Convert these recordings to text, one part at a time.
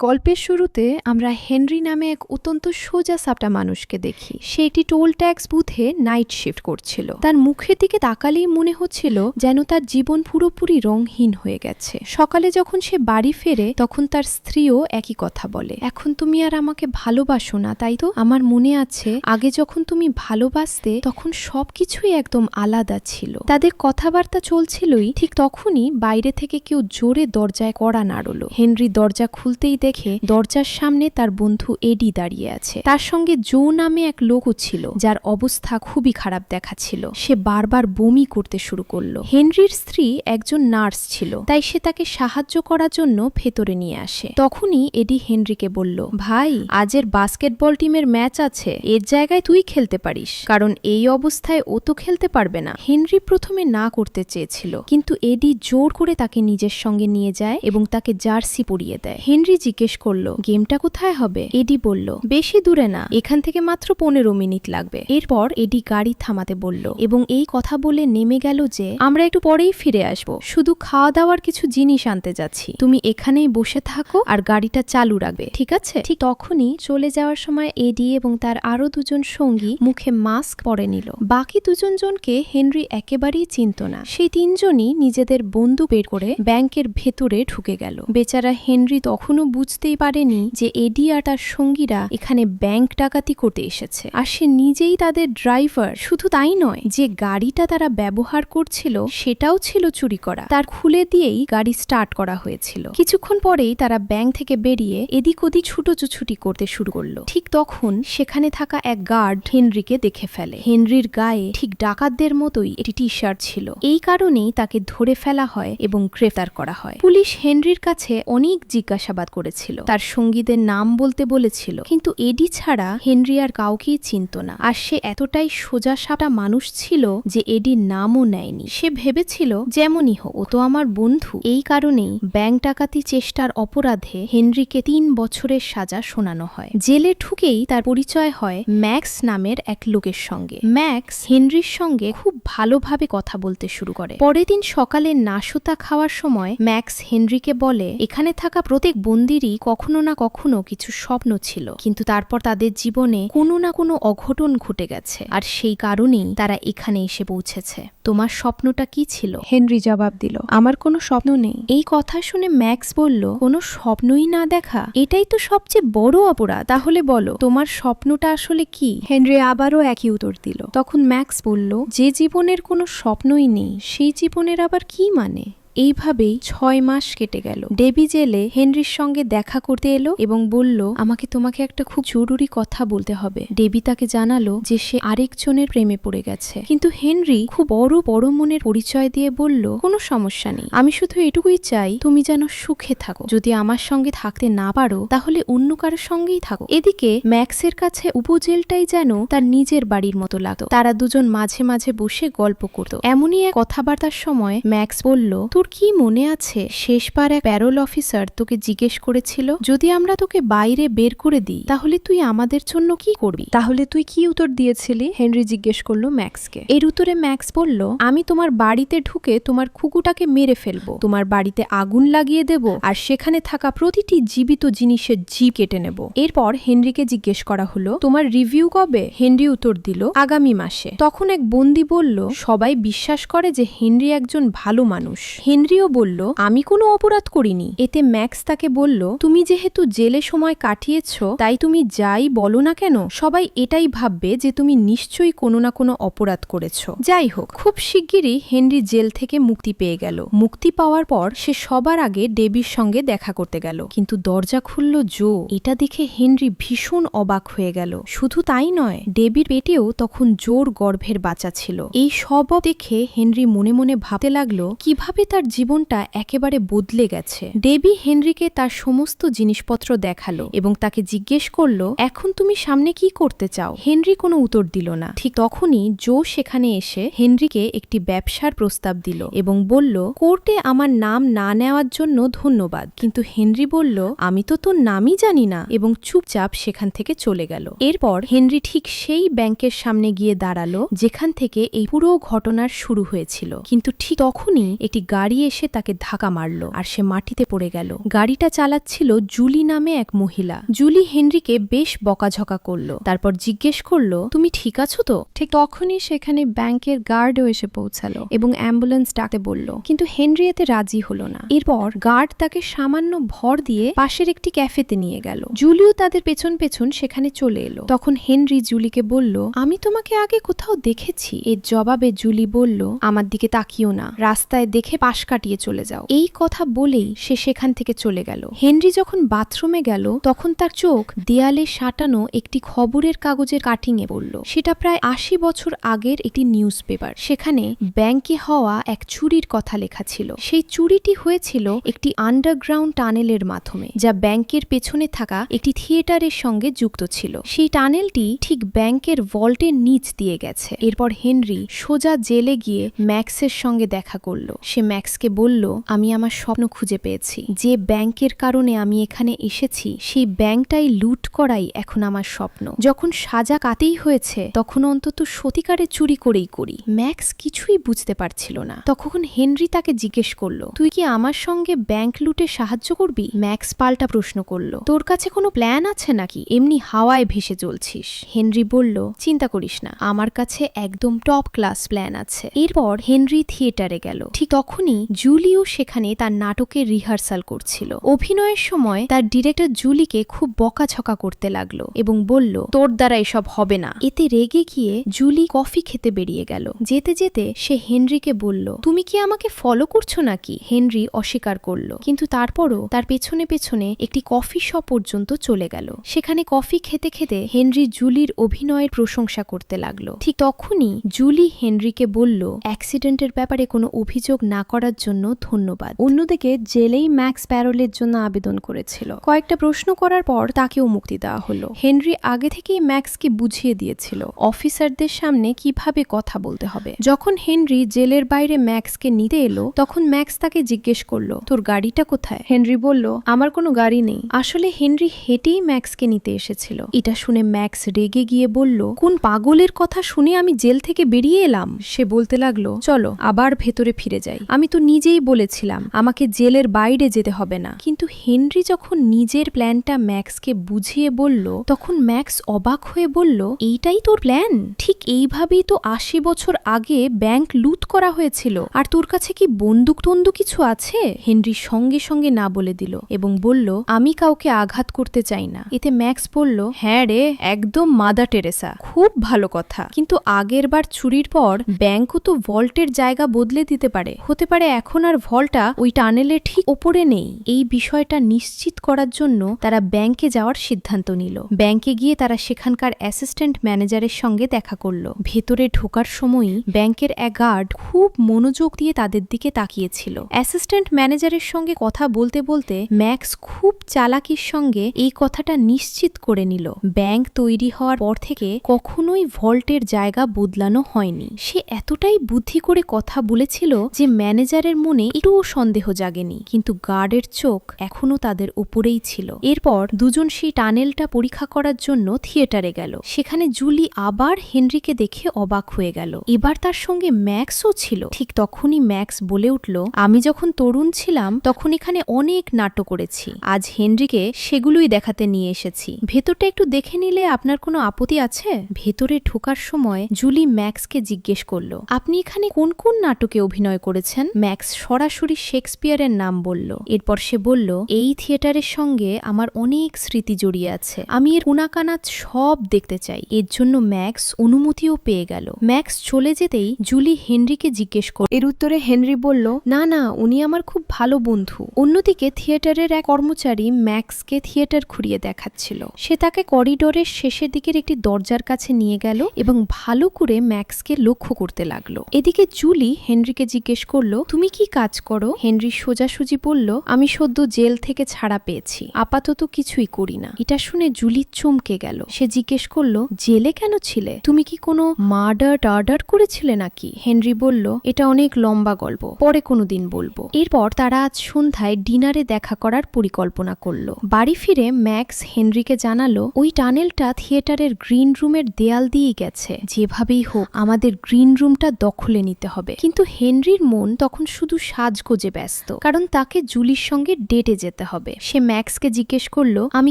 গল্পের শুরুতে আমরা হেনরি নামে এক অত্যন্ত সোজা সাপটা মানুষকে দেখি। সে একটি টোল ট্যাক্স বুথে নাইট শিফট করছিল। তার মুখের দিকে তাকালেই মনে হচ্ছিল যেন তার জীবন পুরোপুরি রংহীন হয়ে গেছে। সকালে যখন সে বাড়ি ফেরে, তখন তার স্ত্রীও একই কথা বলে। এখন তুমি আর আমাকে ভালোবাসো না, তাই তো? আমার মনে আছে, আগে যখন তুমি ভালোবাসতে, তখন সবকিছুই একদম আলাদা ছিল। তাদের কথাবার্তা চলছিলই, ঠিক তখনই বাইরে থেকে কেউ জোরে দরজায় কড়া নাড়ল। হেনরি দরজা খুলতেই দেখে দরজার সামনে তার বন্ধু এডি দাঁড়িয়ে আছে। তার সঙ্গে জো নামে এক লোকও ছিল, যার অবস্থা খুবই খারাপ দেখাচ্ছিল। সে বারবার বমি করতে শুরু করল। হেনরির স্ত্রী একজন নার্স ছিল, তাই সে তাকে সাহায্য করার জন্য ভেতরে নিয়ে আসে। তখনই এডি হেনরিকে বলল, ভাই, আজের বাস্কেটবল টিমের ম্যাচ আছে, এর জায়গায় তুই খেলতে পারিস। কারণ এই অবস্থায় ও তো খেলতে পারবে না। হেনরি প্রথমে না করতে চেয়েছিল, কিন্তু এডি জোর করে তাকে নিজের সঙ্গে নিয়ে যায় এবং তাকে জার্সি পরিয়ে দেয়। হেনরি জিজ্ঞেস করল, গেমটা কোথায় হবে? এডি বলল, বেশি দূরে না, এখান থেকে মাত্র পনেরো মিনিট লাগবে। এরপর এডি গাড়ি থামাতে বলল এবং এই কথা বলে নেমে গেল যে, আমরা একটু পরেই ফিরে আসব। শুধু খাওয়া দাওয়ার কিছু জিনিস আনতে যাচ্ছি। তুমি এখানেই বসে থাকো আর গাড়িটা চালু রাখবে, ঠিক আছে? ঠিক তখনই চলে যাওয়ার সময় এডি এবং তার আরও দুজন সঙ্গী মুখে মাস্ক পরে নিল। বাকি দুজন জনকে হেনরি একেবারেই চিনত না। সেই তিনজনই নিজেদের বন্ধু বের করে ব্যাংকের ভেতরে ঢুকে গেল। বেচারা হেনরি তখনও বুঝতেই পারেনি যে এডি আর তার সঙ্গীরা এখানে ব্যাংক ডাকাতি করতে এসেছে। আর সে নিজেই তাদের ড্রাইভার। শুধু তাই নয়, যে গাড়িটা তারা ব্যবহার করছিল, সেটাও ছিল চুরি করা। তার খুলে দিয়েই গাড়ি স্টার্ট করা হয়েছিল। কিছুক্ষণ পরেই তারা ব্যাংক থেকে বেরিয়ে এদিক ওদিক ছুটোছুটি করতে শুরু করল। ঠিক তখন সেখানে থাকা এক গার্ড হেনরিকে দেখে ফেলে। হেনরির গায়ে ঠিক ডাকাতদের মতোই একটি টি শার্ট ছিল। এই কারণেই তাকে ধরে ফেলা হয় এবং গ্রেফতার করা হয়। পুলিশ হেনরির কাছে অনেক জিজ্ঞাসাবাদ করেছিল তার সঙ্গীদের নাম বলতে বলেছিল। কিন্তু এডি ছাড়া হেনরি আর কাউকেই চিনত না। আর সে এতটাই সোজা সাটা মানুষ ছিল যে এডির নামও নেয়নি। সে ভেবেছিল, যেমনই হোক, ও তো আমার বন্ধু। এই কারণেই ব্যাংক ডাকাতি চেষ্টার অপরাধে হেনরিকে তিন বছরের সাজা শোনানো হয়। জেলে ঢুকেই তার পরিচয় হয় ম্যাক্স নামের এক লোকের সঙ্গে। ম্যাক্স হেনরির সঙ্গে খুব ভালোভাবে কথা বলতে শুরু করে। পরের দিন সকালে নাশতা খাওয়ার সময় ম্যাক্স হেনরিকে বলে, এখানে থাকা প্রত্যেক বন্দিরই কখনো না কখনো কিছু স্বপ্ন ছিল। কিন্তু তারপর তাদের জীবনে কোনো না কোনো অঘটন ঘটে গেছে। আর সেই কারণেই তারা এখানে এসে পৌঁছেছে। তোমার স্বপ্নটা কি ছিল? হেনরি জবাব দিল আমার কোনো স্বপ্ন নেই। এই কথা শুনে ম্যাক্স বলল কোনো স্বপ্নই না দেখা? এটাই তো সবচেয়ে বড় অপরাধ। তাহলে বলো তোমার স্বপ্নটা আসলে কি? হেনরি আবারও একই উত্তর দিল। তখন ম্যাক্স বলল যে জীবনের কোনো স্বপ্নই নেই সেই জীবনের আবার কি মানে? এইভাবেই ছয় মাস কেটে গেল। ডেবি জেলে হেনরির সঙ্গে দেখা করতে এলো এবং বলল, আমাকে তোমাকে একটা খুব জরুরি কথা বলতে হবে। ডেবি তাকে জানালো যে সে আরেকজনের প্রেমে পড়ে গেছে। কিন্তু হেনরি খুব বড় বড় মনের পরিচয় দিয়ে বলল, কোনো সমস্যা নেই। আমি শুধু এটুকুই চাই তুমি যেন সুখে থাকো। যদি আমার সঙ্গে থাকতে না পারো, তাহলে অন্য কারোর সঙ্গেই থাকো। এদিকে ম্যাক্সের কাছে উপজেলটাই যেন তার নিজের বাড়ির মতো লাগতো। তারা দুজন মাঝে মাঝে বসে গল্প করত। এমনই এক কথাবার্তার সময় ম্যাক্স বলল তোর কি মনে আছে? শেষবার এক প্যারোল অফিসার তোকে জিজ্ঞেস করেছিল যদি আমরা তোকে বাইরে বের করে দিই তাহলে তুই আমাদের জন্য কি করবি? তাহলে তুই কি উত্তর দিয়েছিলি? হেনরি জিজ্ঞেস করল ম্যাক্সকে। এর উত্তরে ম্যাক্স বলল আমি তোমার বাড়িতে ঢুকে তোমার খুকুটাকে মেরে ফেলব তোমার বাড়িতে আগুন লাগিয়ে দেব আর সেখানে থাকা প্রতিটি জীবিত জিনিসের জীব কেটে নেব। এরপর হেনরিকে জিজ্ঞেস করা হলো তোমার রিভিউ কবে? হেনরি উত্তর দিল আগামী মাসে। তখন এক বন্দি বলল সবাই বিশ্বাস করে যে হেনরি একজন ভালো মানুষ। হেনরিও বলল, আমি কোনো অপরাধ করিনি। এতে ম্যাক্স তাকে বলল, তুমি যেহেতু জেলে সময় কাটিয়েছ, তাই তুমি যাই বলো না কেন, সবাই এটাই ভাববে যে তুমি নিশ্চয়ই কোনো না কোনো অপরাধ করেছ। যাই হোক, খুব শিগগিরই হেনরি জেল থেকে মুক্তি পেয়ে গেল। মুক্তি পাওয়ার পর সে সবার আগে ডেবির সঙ্গে দেখা করতে গেল। কিন্তু দরজা খুলল জো। এটা দেখে হেনরি ভীষণ অবাক হয়ে গেল। শুধু তাই নয় ডেবির পেটেও তখন জোর গর্ভের বাচ্চা ছিল। এই সব দেখে হেনরি মনে মনে ভাবতে লাগল, কীভাবে তার জীবনটা একেবারে বদলে গেছে। ডেবি হেনরিকে তার সমস্ত জিনিসপত্র দেখাল এবং তাকে জিজ্ঞেস করল, এখন তুমি সামনে কি করতে চাও? হেনরি কোনো উত্তর দিল না। ঠিক তখনই জো সেখানে এসে হেনরিকে একটি ব্যবসার প্রস্তাব দিল এবং বলল, কোর্টে আমার নাম না নেওয়ার জন্য ধন্যবাদ। কিন্তু হেনরি বলল, আমি তো তোর নামই জানি না। এবং চুপচাপ সেখান থেকে চলে গেল। এরপর হেনরি ঠিক সেই ব্যাংকের সামনে গিয়ে দাঁড়াল, যেখান থেকে এই পুরো ঘটনার শুরু হয়েছিল। কিন্তু ঠিক তখনই একটি গাড়ি গাড়ি এসে তাকে ধাক্কা মারল আর সে মাটিতে পড়ে গেল। গাড়িটা চালাচ্ছিল জুলি নামে এক মহিলা। জুলি হেনরিকে বেশ বকাঝকা করল। তারপর জিজ্ঞেস করল, তুমি ঠিক আছো তো? ঠিক তখনই সেখানে ব্যাংকের গার্ডও এসে পৌঁছালো এবং অ্যাম্বুলেন্স ডাকতে বলল, কিন্তু হেনরি এতে রাজি হলো না। এরপর গার্ড তাকে সামান্য ভর দিয়ে পাশের একটি ক্যাফেতে নিয়ে গেল। জুলিও তাদের পেছন পেছন সেখানে চলে এলো। তখন হেনরি জুলিকে বলল, আমি তোমাকে আগে কোথাও দেখেছি। এর জবাবে জুলি বলল, আমার দিকে তাকিও না। রাস্তায় দেখে পাশ কাটিয়ে চলে যাও। এই কথা বলেই সে সেখান থেকে চলে গেল। হেনরি যখন বাথরুমে গেল, তখন তার চোখ দেয়ালে সাঁটানো একটি খবরের কাগজের কাটিংয়ে পড়ল। সেটা প্রায় আশি বছর আগের একটি নিউজ পেপার সেখানে ব্যাংকে হওয়া এক চুরির কথা লেখা ছিল। সেই চুরিটি হয়েছিল একটি আন্ডারগ্রাউন্ড টানেলের মাধ্যমে, যা ব্যাংকের পেছনে থাকা একটি থিয়েটারের সঙ্গে যুক্ত ছিল। সেই টানেলটি ঠিক ব্যাংকের ভল্টের নিচ দিয়ে গেছে। এরপর হেনরি সোজা জেলে গিয়ে ম্যাক্সের সঙ্গে দেখা করল। সে ম্যাক্সকে বলল, আমি আমার স্বপ্ন খুঁজে পেয়েছি। যে ব্যাংকের কারণে আমি এখানে এসেছি, সেই ব্যাংকটাই লুট করাই এখন আমার স্বপ্ন। যখন সাজা কাতেই হয়েছে, তখন অন্তত সতিকারে চুরি করেই করি। ম্যাক্স কিছুই বুঝতে পারছিল না। তখন হেনরি তাকে জিজ্ঞেস করল, তুই কি আমার সঙ্গে ব্যাংক লুটে সাহায্য করবি? ম্যাক্স পাল্টা প্রশ্ন করল, তোর কাছে কোনো প্ল্যান আছে নাকি? এমনি হাওয়ায় ভেসে চলছিস। হেনরি বলল, চিন্তা করিস না। আমার কাছে একদম টপ ক্লাস প্ল্যান আছে। এরপর হেনরি থিয়েটারে গেল। ঠিক তখনই জুলিও সেখানে তার নাটকের রিহার্সাল করছিল। অভিনয়ের সময় তার ডিরেক্টর জুলিকে খুব বকাঝকা করতে লাগল এবং বলল, তোর দ্বারা এসব হবে না। এতে রেগে গিয়ে জুলি কফি খেতে বেরিয়ে গেল। যেতে যেতে সে হেনরিকে বলল, তুমি কি আমাকে ফলো করছ নাকি? হেনরি অস্বীকার করল, কিন্তু তারপরও তার পেছনে পেছনে একটি কফি শপ পর্যন্ত চলে গেল। সেখানে কফি খেতে খেতে হেনরি জুলির অভিনয়ের প্রশংসা করতে লাগল। ঠিক তখনই জুলি হেনরিকে বলল, অ্যাক্সিডেন্টের ব্যাপারে কোনো অভিযোগ না করার জন্য ধন্যবাদ। অন্যদিকে জেলেই ম্যাক্স প্যারোলের জন্য আবেদন করেছিল। কয়েকটা প্রশ্ন করার পর তাকেও মুক্তি দেওয়া হলো। হেনরি আগে থেকেই ম্যাক্সকে বুঝিয়ে দিয়েছিল অফিসারদের সামনে কীভাবে কথা বলতে হবে। যখন হেনরি জেলের বাইরে ম্যাক্সকে নিতে এলো, তখন ম্যাক্স তাকে জিজ্ঞেস করল, তোর গাড়িটা কোথায়? হেনরি বলল, আমার কোনো গাড়ি নেই। আসলে হেনরি হেঁটেই ম্যাক্সকে নিতে এসেছিল। এটা শুনে ম্যাক্স রেগে গিয়ে বলল, কোন পাগলের কথা শুনে আমি জেল থেকে বেরিয়ে এলাম? সে বলতে লাগল, চলো, আবার ভেতরে ফিরে যাই। আমি তো নিজেই বলেছিলাম, আমাকে জেলের বাইরে যেতে হবে না। কিন্তু হেনরি যখন নিজের প্ল্যানটা ম্যাক্সকে বুঝিয়ে বলল, তখন ম্যাক্স অবাক হয়ে বলল, এইটাই তোর প্ল্যান? ঠিক এইভাবেই তো আশি বছর আগে ব্যাংক লুট করা হয়েছিল। আর তোর কাছে কি বন্দুক টন্দুক কিছু আছে? হেনরি সঙ্গে সঙ্গে না বলে দিল এবং বলল, আমি কাউকে আঘাত করতে চাই না। এতে ম্যাক্স বলল হ্যাঁ রে, একদম মাদা টেরেসা, খুব ভালো কথা। কিন্তু আগের বার চুরির পর ব্যাংকও তো ভল্টের জায়গা বদলে দিতে পারে। হতে পারে এখন আর ভল্টটা ওই টানেলের ঠিক ওপরে নেই। এই বিষয়টা নিশ্চিত করার জন্য তারা ব্যাংকে যাওয়ার সিদ্ধান্ত নিল। ব্যাংকে গিয়ে তারা সেখানকার অ্যাসিস্ট্যান্ট ম্যানেজারের সঙ্গে দেখা করল। ভেতরে ঢোকার সময়ই ব্যাংকের এক গার্ড খুব মনোযোগ দিয়ে তাদের দিকে তাকিয়েছিল। অ্যাসিস্ট্যান্ট ম্যানেজারের সঙ্গে কথা বলতে বলতে ম্যাক্স খুব চালাকির সঙ্গে এই কথাটা নিশ্চিত করে নিল। ব্যাংক তৈরি হওয়ার পর থেকে কখনোই ভল্টের জায়গা বদলানো হয়নি। সে এতটাই বুদ্ধি করে কথা বলেছিল যে ম্যানেজারের মনে একটুও সন্দেহ জাগেনি, কিন্তু গার্ডের চোখ এখনও তাদের উপরেই ছিল। এরপর দুজন সেই টানেলটা পরীক্ষা করার জন্য থিয়েটারে গেল। সেখানে জুলি আবার হেনরিকে দেখে অবাক হয়ে গেল। এবার তার সঙ্গে ম্যাক্সও ছিল। ঠিক তখনই ম্যাক্স বলে উঠল, আমি যখন তরুণ ছিলাম, তখন এখানে অনেক নাটক করেছি। আজ হেনরিকে সেগুলোই দেখাতে নিয়ে এসেছি। ভেতরটা একটু দেখে নিলে আপনার কোনো আপত্তি আছে? ভেতরে ঢোকার সময় জুলি ম্যাক্সকে জিজ্ঞেস করল, আপনি এখানে কোন কোন নাটকে অভিনয় করেছেন? ম্যাক্স সরাসরি শেক্সপিয়ারের নাম বলল। এরপর সে বলল, এই থিয়েটারের সঙ্গে আমার অনেক স্মৃতি জড়িয়ে আছে। আমি এর কোনাকানাচ সব দেখতে চাই। এর জন্য ম্যাক্স অনুমতিও পেয়ে গেল। ম্যাক্স চলে যেতেই জুলি হেনরিকে জিজ্ঞেস করল এর উত্তরে হেনরি বলল, না না, উনি আমার খুব ভালো বন্ধু। অন্যদিকে থিয়েটারের এক কর্মচারী ম্যাক্সকে থিয়েটার ঘুরিয়ে দেখাচ্ছিল। সে তাকে করিডোরের শেষের দিকের একটি দরজার কাছে নিয়ে গেল এবং ভালো করে ম্যাক্সকে লক্ষ্য করতে লাগল। এদিকে জুলি হেনরিকে জিজ্ঞেস করল তুমি কি কাজ করো? হেনরি সোজাসুজি বলল, আমি সদ্য জেল থেকে ছাড়া পেয়েছি। আপাতত কিছুই করি না। এটা শুনে জুলি চমকে গেল। সে জিজ্ঞেস করল, জেলে কেন ছিলে? তুমি কি কোনো মার্ডার টার্ডার করেছিলে নাকি? হেনরি বলল, এটা অনেক লম্বা গল্প, পরে কোনোদিন বলব। এরপর তারা আজ সন্ধ্যায় ডিনারে দেখা করার পরিকল্পনা করল। বাড়ি ফিরে ম্যাক্স হেনরিকে জানালো, ওই টানেলটা থিয়েটারের গ্রিন রুমের দেয়াল দিয়েই গেছে। যেভাবেই হোক, আমাদের গ্রিন রুমটা দখলে নিতে হবে। কিন্তু হেনরির মন তখন এখন শুধু সাজগোজে ব্যস্ত। কারণ তাকে জুলির সঙ্গে ডেটে যেতে হবে। সে ম্যাক্সকে জিজ্ঞেস করল, আমি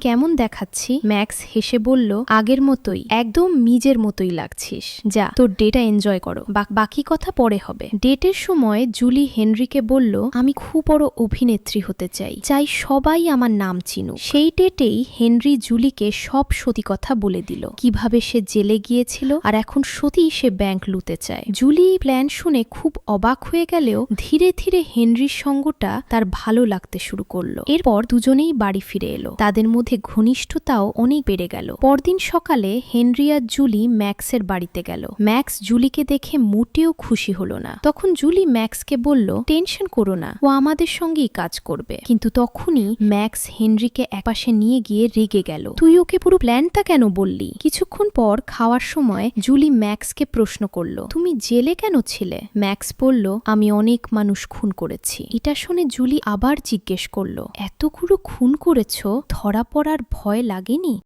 কেমন দেখাচ্ছি? ম্যাক্স হেসে বলল, আগের মতোই, একদম নিজের মতোই লাগছিস। যা, তোর ডেটা এনজয় করো। বাকি কথা পরে হবে। ডেটের সময় জুলি হেনরিকে বলল, আমি খুব বড় অভিনেত্রী হতে চাই চাই সবাই আমার নাম চিনুক। সেই ডেটেই হেনরি জুলিকে সব সতী কথা বলে দিল। কীভাবে সে জেলে গিয়েছিল আর এখন সতী সে ব্যাংক লুতে চায়। জুলি প্ল্যান শুনে খুব অবাক হয়ে গেলেও ধীরে ধীরে হেনরির সঙ্গটা তার ভালো লাগতে শুরু করল। এরপর দুজনেই বাড়ি ফিরে এলো। তাদের মধ্যে ঘনিষ্ঠতাও অনেক বেড়ে গেল। পরদিন সকালে হেনরি আর জুলি ম্যাক্সের বাড়িতে গেল। ম্যাক্স জুলিকে দেখে মোটেও খুশি হলো না। তখন জুলি ম্যাক্সকে বলল, টেনশন করো না, ও আমাদের সঙ্গেই কাজ করবে। কিন্তু তখনই ম্যাক্স হেনরিকে একপাশে নিয়ে গিয়ে রেগে গেল। তুই ওকে পুরো প্ল্যানটা কেন বললি? কিছুক্ষণ পর খাওয়ার সময় জুলি ম্যাক্সকে প্রশ্ন করল, তুমি জেলে কেন ছিলে? ম্যাক্স বলল, আমি অনেক মানুষ খুন করেছি। এটা শুনে জুলি আবার জিজ্ঞেস করল, এতগুলো খুন করেছ? ধরা পড়ার ভয় লাগেনি?